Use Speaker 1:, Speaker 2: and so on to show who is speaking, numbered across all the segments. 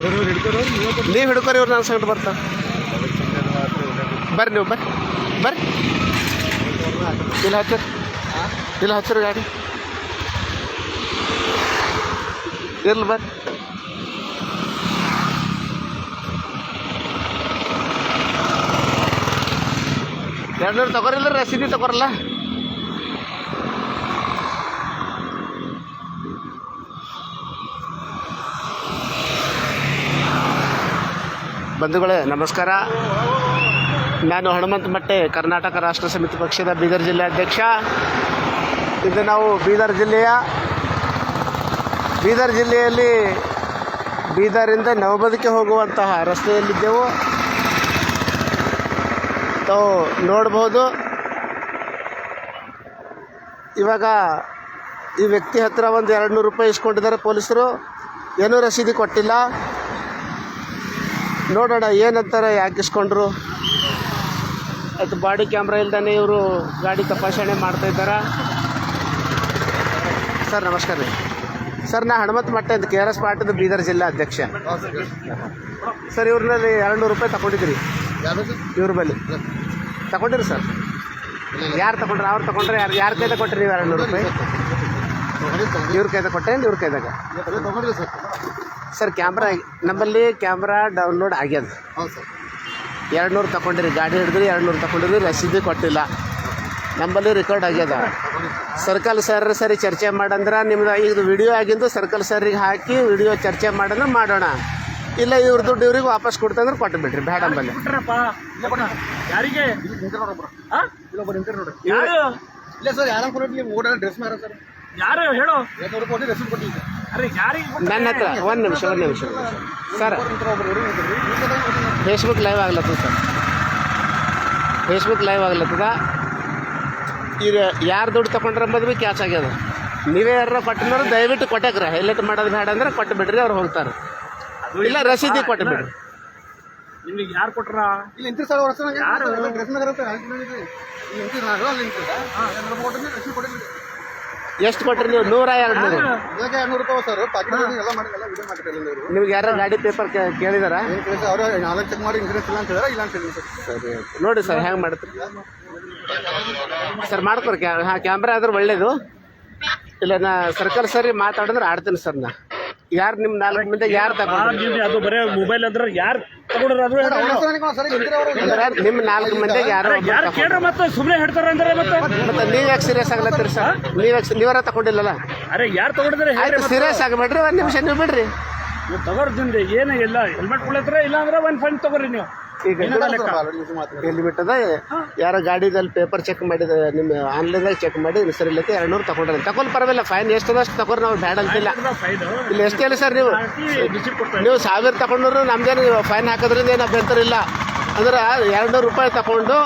Speaker 1: ನೀವು ಹಿಡ್ಕೋರಿ ಇವ್ರು ನನ್ನ ಸಂಗಡ ಬರ್ತಾ. ಬರ್ರಿ ನೀವು, ಬರ್ರಿ ಬರ್ರಿ. ಇಲ್ಲಿ ಹಚ್ಚರಿ. ಇಲ್ಲ ಹಚ್ಚಿರಿ ಗಾಡಿ. ಇರ್ಲಿ ಬರ್ರಿ. ಎರಡ್ನೂರು ತಗೋರಿಲ್ಲ ರಸೀದಿ ತಗೋರಲ್ಲ? ಬಂಧುಗಳೇ, ನಮಸ್ಕಾರ. ನಾನು ಹನುಮಂತ ಮಟ್ಟೆ, ಕರ್ನಾಟಕ ರಾಷ್ಟ್ರ ಸಮಿತಿ ಪಕ್ಷದ ಬೀದರ್ ಜಿಲ್ಲೆ ಅಧ್ಯಕ್ಷ. ಇದು ನಾವು ಬೀದರ್ ಜಿಲ್ಲೆಯ, ಬೀದರ್ ಜಿಲ್ಲೆಯಲ್ಲಿ ಬೀದರಿಂದ ನವಬದಕ್ಕೆ ಹೋಗುವಂತಹ ರಸ್ತೆಯಲ್ಲಿದ್ದೆವು. ತಾವು ನೋಡ್ಬೋದು. ಇವಾಗ ಈ ವ್ಯಕ್ತಿ ಹತ್ರ ಒಂದು ಎರಡು ನೂರು ರೂಪಾಯಿ ಇಸ್ಕೊಂಡಿದ್ದಾರೆ ಪೊಲೀಸರು. ಏನೂ ರಸೀದಿ ಕೊಟ್ಟಿಲ್ಲ. ನೋಡೋಣ ಏನಂತಾರೆ ಯಾಕೆ ಅದು ಆಯ್ತು ಬಾಡಿ ಕ್ಯಾಮ್ರಾ ಇಲ್ದಾನೆ ಇವರು ಗಾಡಿ ತಪಾಸಣೆ ಮಾಡ್ತಾ ಇದ್ದಾರೆ? ಸರ್ ನಮಸ್ಕಾರ ರೀ. ಸರ್ ನಾ ಹಣಮತ್ ಮಟ್ಟೆ ಅಂತ ಕೆ ಆರ್ ಎಸ್ ಪಾಟದ ಬೀದರ್ ಜಿಲ್ಲಾ ಅಧ್ಯಕ್ಷ. ಸರ್ ಇವ್ರನ್ನಲ್ಲಿ ಎರಡು ನೂರು ರೂಪಾಯಿ ತಗೊಂಡಿದ್ರಿ. ಇವ್ರ ಬಳಿ ತಗೊಂಡಿರಿ ಸರ್. ಯಾರು ತಗೊಂಡ್ರೆ ಅವ್ರು ತಗೊಂಡ್ರೆ ಯಾರು ಯಾರ ಕೈದಾಗ ಕೊಟ್ರಿ ನೀವು ಎರಡು ನೂರು ರೂಪಾಯಿ? ಇವ್ರ ಕೈದಾಗ ಕೊಟ್ಟೆ ಇವ್ರ ಕೈದಾಗ? ಸರ್ ಕ್ಯಾಮ್ರಾ ನಮ್ಮಲ್ಲಿ ಕ್ಯಾಮ್ರಾ ಡೌನ್ಲೋಡ್ ಆಗ್ಯದ. ಎರಡು ನೂರು ತಗೊಂಡಿರಿ ಗಾಡಿ ಹಿಡಿದ್ರಿ ಎರಡು ನೂರು ತಗೊಂಡಿರಿ ರಸೀದಿ ಕೊಟ್ಟಿಲ್ಲ. ನಮ್ಮಲ್ಲಿ ರೆಕಾರ್ಡ್ ಆಗ್ಯದ. ಸರ್ಕಲ್ ಸರ್ ಸರಿ ಚರ್ಚೆ ಮಾಡಂದ್ರೆ ನಿಮ್ದು ಈಗ ವಿಡಿಯೋ ಆಗಿಂದು ಸರ್ಕಲ್ ಸರ್ರಿಗೆ ಹಾಕಿ ವಿಡಿಯೋ ಚರ್ಚೆ ಮಾಡಂದ್ರೆ ಮಾಡೋಣ. ಇಲ್ಲ ಇವ್ರ ದುಡ್ಡು ಇವ್ರಿಗೆ ವಾಪಸ್ ಕೊಡ್ತಂದ್ರೆ ಕೊಟ್ಟು ಬಿಡ್ರಿ ಬೇಡ
Speaker 2: ಬಿಟ್ರಪ್ಪ ಯಾರಿಗೆ?
Speaker 3: ಇಲ್ಲ ಸರ್ ಯಾರು ಡ್ರೆಸ್ ಮಾರ ಸರ್.
Speaker 2: ಯಾರು ಹೇಳು.
Speaker 1: ನನ್ನ ಹತ್ರ ಒಂದು ನಿಮಿಷ ಒಂದು ನಿಮಿಷ. ಸರ್ ಫೇಸ್ಬುಕ್ ಲೈವ್ ಆಗ್ಲತ್ತದ ಸರ್. ಫೇಸ್ಬುಕ್ ಲೈವ್ ಆಗ್ಲತ್ತದ. ಈಗ ಯಾರು ದುಡ್ಡು ತಗೊಂಡ್ರೆ ಅಂಬೋದು ಭೀ ಕ್ಯಾಚ್ ಆಗ್ಯದ. ನೀವೇ ಯಾರ ಕೊಟ್ಟಿನವ್ರು ದಯವಿಟ್ಟು ಕೊಟ್ಟಾಕ್ರ. ಹೈಲೈಟ್ ಮಾಡೋದು ಬೇಡ ಅಂದ್ರೆ ಕೊಟ್ಟು ಬಿಡ್ರಿ ಅವ್ರು ಹೋಗ್ತಾರೆ. ಇಲ್ಲ ರಸೀದಿ ಕೊಟ್ಟು ಬಿಡ್ರಿ.
Speaker 2: ನಿಮಗೆ ಯಾರು ಕೊಟ್ರ?
Speaker 3: ಇಲ್ಲ ನಿಂತಿರಿ. ಸರ್ ವರ್ಷ ಯಾರು ಡ್ರೆಸ್
Speaker 1: ಎಷ್ಟು ಕೊಟ್ಟರೆ ನೀವು? ನೂರ ಎರಡು ನೂರು.
Speaker 3: ಇದಕ್ಕೆ ಎರಡ್ನೂರು ರೂಪಾಯಿ ಸರ್. ಪಾಕೆಟ್ ಎಲ್ಲ ಮಾಡಿ ಎಲ್ಲ ವಿಡಿಯೋ ಮಾಡಿದ್ದಾರೆ ಇವರು.
Speaker 1: ನಿಮ್ಗೆ ಯಾರು ಗಾಡಿ ಪೇಪರ್ ಕೇಳಿದಾರ?
Speaker 3: ಅವರು ನಾಲ್ಕು ಚೆಕ್ ಮಾಡಿ ಇನ್ಸೂರೆನ್ಸ್ ಇಲ್ಲ ಅಂತ ಹೇಳಿದ್ರೆ? ಇಲ್ಲ ಅಂತ ಹೇಳಿ ಸರ್.
Speaker 1: ಸರಿ ನೋಡಿ ಸರ್ ಹೆಂಗೆ ಮಾಡ್ತೀರಿ? ಸರ್ ಮಾಡ್ಕೊರಿ ಕ್ಯಾ ಹಾಂ ಕ್ಯಾಮ್ರಾ ಆದ್ರೆ ಒಳ್ಳೇದು. ಇಲ್ಲ ನಾ ಸರ್ಕಲ್ ಸರಿ ಮಾತಾಡಿದ್ರೆ ಆಡ್ತೀನಿ ಸರ್ ನಾ. ಯಾರು ನಿಮ್ಮ ನಾಲ್ಕು ಮಂದಿ ಯಾರು ತಗೊಂಡ್ರು?
Speaker 2: ಅದು ಬರೇ ಮೊಬೈಲ್ ಅಂದ್ರೆ ಯಾರು
Speaker 1: ನಿಮ್ಮ ನಾಲ್ಕು ಮಂದಿಗೆ ಯಾರೋ
Speaker 2: ಯಾರು. ಕೇಳ್ರ ಮತ್ತೆ ಸುಮ್ಮನೆ ಹೇಳ್ತಾರ ಅಂದ್ರೆ ಮತ್ತೆ?
Speaker 1: ಮತ್ತೆ ನೀವು ಯಾಕೆ ಸೀರಿಯಸ್ ಆಗ್ಲತ್ತೀರಿ ಸರ್ ನೀವ್ ಯಾಕೆ ನೀವರ ತಗೊಂಡಿಲ್ಲಲ್ಲ?
Speaker 2: ಅರೆ ಯಾರು ತಗೊಂಡಿದ್ರೆ
Speaker 1: ಆಯ್ತು ಸೀರಿಯಸ್ ಆಗಬೇಡ್ರಿ ಒಂದು ನಿಮಿಷ ನೀವು ಬಿಡ್ರಿ.
Speaker 2: ನೀವು ತಗೋರ್ದಿಂದ ಏನು ಇಲ್ಲ ಹೆಲ್ಮೆಟ್ ಕೊಡ್ಲತ್ರ ಇಲ್ಲ ಅಂದ್ರೆ ಒಂದು ಫಂಡ್ ತಗೋರಿ ನೀವು.
Speaker 1: ಈಗ ಎಲ್ಲಿ ಬಿಟ್ಟದ? ಯಾರೋ ಗಾಡಿದಲ್ಲಿ ಪೇಪರ್ ಚೆಕ್ ಮಾಡಿದ ನಿಮ್ಮ ಆನ್ಲೈನ್ದಾಗ ಚೆಕ್ ಮಾಡಿ ಸರಿ ಇಲ್ಲತ್ತೆ ಎರಡು ನೂರು ತಗೊಂಡ್ರೆ ತಗೊಂಡು ಪರವಾಗಿಲ್ಲ ಫೈನ್ ಎಷ್ಟು ಅಷ್ಟು ತಗೊಂಡ್ರೆ ನಾವು ಬ್ಯಾಡ ಅಂತಿಲ್ಲ ಇಲ್ಲಿ. ಎಷ್ಟು ಹೇಳಿ ಸರ್ ನೀವು? ನೀವು ಸಾವಿರ ತಗೊಂಡ್ರು ನಮ್ದೇನು ಫೈನ್ ಹಾಕೋದ್ರಿಂದ ಏನು ಅಭ್ಯಂತರ ಇಲ್ಲ. ಅಂದ್ರೆ ಎರಡು ನೂರು ರೂಪಾಯಿ ತಗೊಂಡು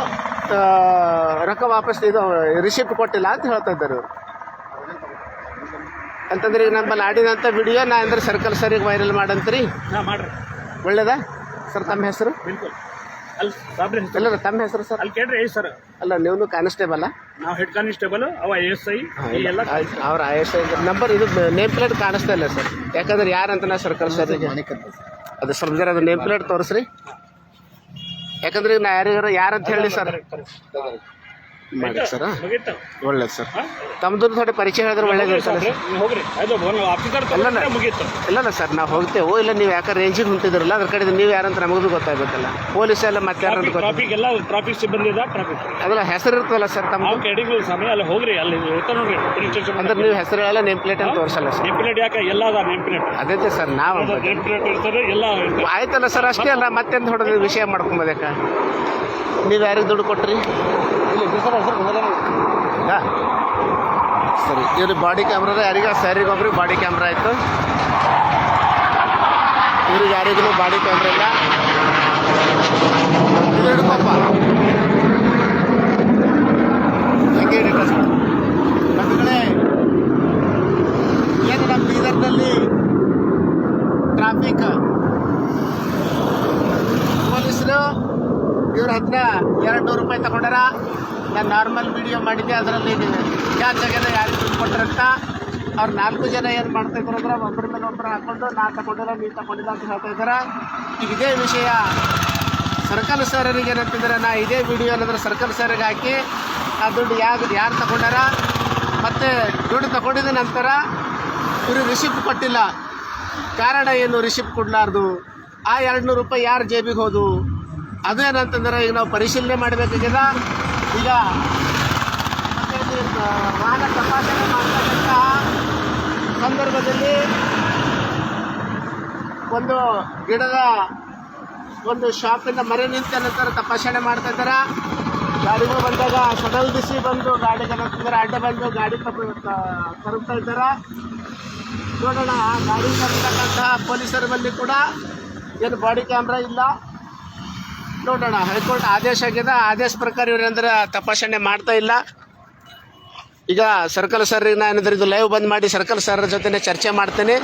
Speaker 1: ರೊಕ್ಕ ವಾಪಸ್ ಇದು ರಿಸಿಪ್ಟ್ ಕೊಟ್ಟಿಲ್ಲ ಅಂತ ಹೇಳ್ತಾ ಇದ್ದಾರೆ ಇವರು. ಅಂತಂದ್ರೆ ಈಗ ನಮ್ಮಲ್ಲಿ ಆಡಿದಂಥ ವಿಡಿಯೋ ನಾ ಅಂದ್ರೆ ಸರ್ಕಲ್ ಸರಿಗೆ ವೈರಲ್ ಮಾಡಂತ್ರಿ. ಒಳ್ಳೇದಾ? ಸರ್ ತಮ್ಮ ಹೆಸರು?
Speaker 2: ಬಿಲ್ಕುಲ್. ಅಲ್ಲಿ ಸಾಬ್ರಿ
Speaker 1: ತಮ್ಮ ಹೆಸರು ಸರ್?
Speaker 2: ಅಲ್ಲಿ ಕೇಳ್ರಿ ಸರ್.
Speaker 1: ಅಲ್ಲ ನೀವು ಕಾನ್ಸ್ಟೇಬಲ್
Speaker 2: ನಾವು ಹೆಡ್ ಕಾನ್ಸ್ಟೇಬಲ್ ಅವ ಎಸ್ ಐ ಎಲ್ಲ
Speaker 1: ಅವ್ರ ಐ ನಂಬರ್ ಇದು ನೇಮ್ ಪ್ಲೇಟ್ ಕಾಣಿಸ್ತಾ ಇಲ್ಲ ಸರ್. ಯಾಕಂದ್ರೆ ಯಾರಂತ ನಾ ಸರ್ಕಲ್ ಸರಿಗೆ ಅದು ಸರ್ ಜರ ಅದು ನೇಮ್ ಪ್ಲೇಟ್ ತೋರಿಸ್ರಿ. ಯಾಕಂದ್ರೆ ಈಗ ನಾ ಯಾರಿಗಾರ ಯಾರಂತ ಹೇಳಿ ಸರ್. ಮಾಡಿ ಸರ್? ಒಳ್ಳೇದು ಸರ್. ತಮ್ಮದು ಥೋಡೆ ಪರಿಚಯ ಹೇಳಿದ್ರೆ ಒಳ್ಳೇದು ಸರ್. ಇಲ್ಲಲ್ಲ ಸರ್ ನಾವು ಹೋಗ್ತೇವೆ. ಇಲ್ಲ ನೀವು ಯಾಕೆ ರೇಂಜಿಗೆ ಹೊಂಟಿದ್ರಲ್ಲ ಅದ್ರ ಕಡೆ ನೀವು ಯಾರಂತ ನಮಗೂ ಗೊತ್ತಾಗುತ್ತಲ್ಲ ಗೊತ್ತಾಗಬೇಕಲ್ಲ. ಪೊಲೀಸ್ ಎಲ್ಲ ಮತ್ತೆ
Speaker 2: ಟ್ರಾಫಿಕ್ ಎಲ್ಲ ಟ್ರಾಫಿಕ್ ಸಿಬ್ಬಂದಿ ಟ್ರಾಫಿಕ್
Speaker 1: ಅದೆಲ್ಲ ಹೆಸರು ಇರ್ತದಲ್ಲ ಸರ್ ತಮ್ಮ
Speaker 2: ಸಮಯ ಅಲ್ಲಿ ಹೋಗ್ರಿ ಅಲ್ಲಿ
Speaker 1: ಅಂದ್ರೆ ನೀವು ಹೆಸರು ಎಲ್ಲ ನೇಮ್ ಪ್ಲೇಟ್ ಅಂತ ತೋರಿಸಲ್ಲ ಸರ್.
Speaker 2: ನೇಮ್ ಪ್ಲೇಟ್ ಯಾಕೆ? ಎಲ್ಲ ಅದ ನೇಮ್ ಪ್ಲೇಟ್
Speaker 1: ಅದೇ ಸರ್ ನಾವು
Speaker 2: ನೇಮ್ ಪ್ಲೇಟ್ ಇರ್ತಾರೆ ಎಲ್ಲ
Speaker 1: ಆಯ್ತಲ್ಲ ಸರ್ ಅಷ್ಟೇ ಅಲ್ಲ ಮತ್ತೆಂತ ಹೊಡೆದು ವಿಷಯ ಮಾಡ್ಕೊಂಬೋದಕ್ಕ? ನೀವು ಯಾರಿಗೆ ದುಡ್ಡು ಕೊಟ್ರಿ? ಸರಿ ಇವ್ರಿಗೆ ಬಾಡಿ ಕ್ಯಾಮ್ರಾ ಯಾರಿಗ ಸ್ಯಾರಿಗೆ ಒಬ್ರಿಗೆ ಬಾಡಿ ಕ್ಯಾಮ್ರಾ ಆಯಿತು. ಇವ್ರಿಗೆ ಯಾರಿಗೂ ಬಾಡಿ ಕ್ಯಾಮ್ರಾ ಇಲ್ಲ. ಹಿಡ್ಕೊಪ್ಪ ಹಂಗೆ ಸರ್ ಬಂಧುಗಳೇ, ಏನು ನಮ್ಮ ಬೀದರ್ನಲ್ಲಿ ಟ್ರಾಫಿಕ್ ಪೊಲೀಸರು, ಇವ್ರ ಹತ್ರ ಎರಡು ನೂರು ರೂಪಾಯಿ ತಗೊಂಡಾರ? ನಾನು ನಾರ್ಮಲ್ ವಿಡಿಯೋ ಮಾಡಿದ್ದೆ ಅದರಲ್ಲಿ ಯಾರು ತೆಗೆದ ಯಾರಿಗೆ ದುಡ್ಡು ಕೊಟ್ಟರಂತ ಅವ್ರು ನಾಲ್ಕು ಜನ ಏನು ಮಾಡ್ತಾ ಇದ್ರು ಅಂದ್ರೆ ಒಬ್ಬರ ಮೇಲೆ ಒಬ್ಬರು ಹಾಕೊಂಡು, ನಾ ತಗೊಂಡಿಲ್ಲ ನೀನು ತಗೊಂಡಿಲ್ಲ ಅಂತ ಹೇಳ್ತಾ ಈಗ ಇದೇ ವಿಷಯ. ಸರ್ಕಲ್ ಸರ್ರಿಗೆ ಏನಂತಿದ್ರೆ ನಾ ಇದೇ ವಿಡಿಯೋ ಏನಂದ್ರೆ ಸರ್ಕಲ್ ಸರ್ಗೆ ಹಾಕಿ, ಆ ದುಡ್ಡು ಯಾರು ಯಾರು ತಗೊಂಡಾರ? ಮತ್ತು ದುಡ್ಡು ತಗೊಂಡಿದ ನಂತರ ಇವರು ರಿಸಿಪ್ಟ್ ಕೊಟ್ಟಿಲ್ಲ. ಕಾರಣ ಏನು ರಿಸಿಪ್ಟ್ ಕೊಡಲಾರ್ದು? ಆ ಎರಡು ನೂರು ರೂಪಾಯಿ ಯಾರು ಜೇಬಿಗೆ ಹೋದು? ಅದು ಏನಂತಂದ್ರೆ ಈಗ ನಾವು ಪರಿಶೀಲನೆ ಮಾಡಬೇಕಾಗ್ಯದ ಈಗ ವಾಹನ ತಪಾಸಣೆ ಮಾಡ್ತಕ್ಕಂಥ ಸಂದರ್ಭದಲ್ಲಿ ಒಂದು ಗಿಡದ ಒಂದು ಶಾಪಿಂದ ಮರೆ ನಿಂತ ನಂತರ ತಪಾಸಣೆ ಮಾಡ್ತಾ ಇದ್ದಾರೆ. ಗಾಡಿಗಳು ಬಂದಾಗ ಸಡಲ್ ಬಿಸಿ ಬಂದು ಗಾಡಿಗೆ ನಂತರ ಅಡ್ಡ ಬಂದು ಗಾಡಿ ತಪ್ಪ ತರುತ್ತಾ ಇದ್ದಾರೆ. ನೋಡೋಣ ಗಾಡಿ ತರತಕ್ಕಂತಹ ಪೊಲೀಸರ ಬಂದು ಕೂಡ ಏನು ಬಾಡಿ ಕ್ಯಾಮ್ರಾ ಇಲ್ಲ. ನೋಡೋಣ. ಹೈಕೋರ್ಟ್ ಆದೇಶ ಆಗಿದೆ. ಆದೇಶ ಪ್ರಕಾರ ಇವ್ರೇನಂದ್ರೆ ತಪಾಸಣೆ ಮಾಡ್ತಾ ಇಲ್ಲ. ಈಗ ಸರ್ಕಲ್ ಸರ್ ಏನಂದ್ರೆ ಇದು ಲೈವ್ ಬಂದ್ ಮಾಡಿ ಸರ್ಕಲ್ ಸರ್ ಜೊತೆ ಚರ್ಚೆ ಮಾಡ್ತೇನೆ.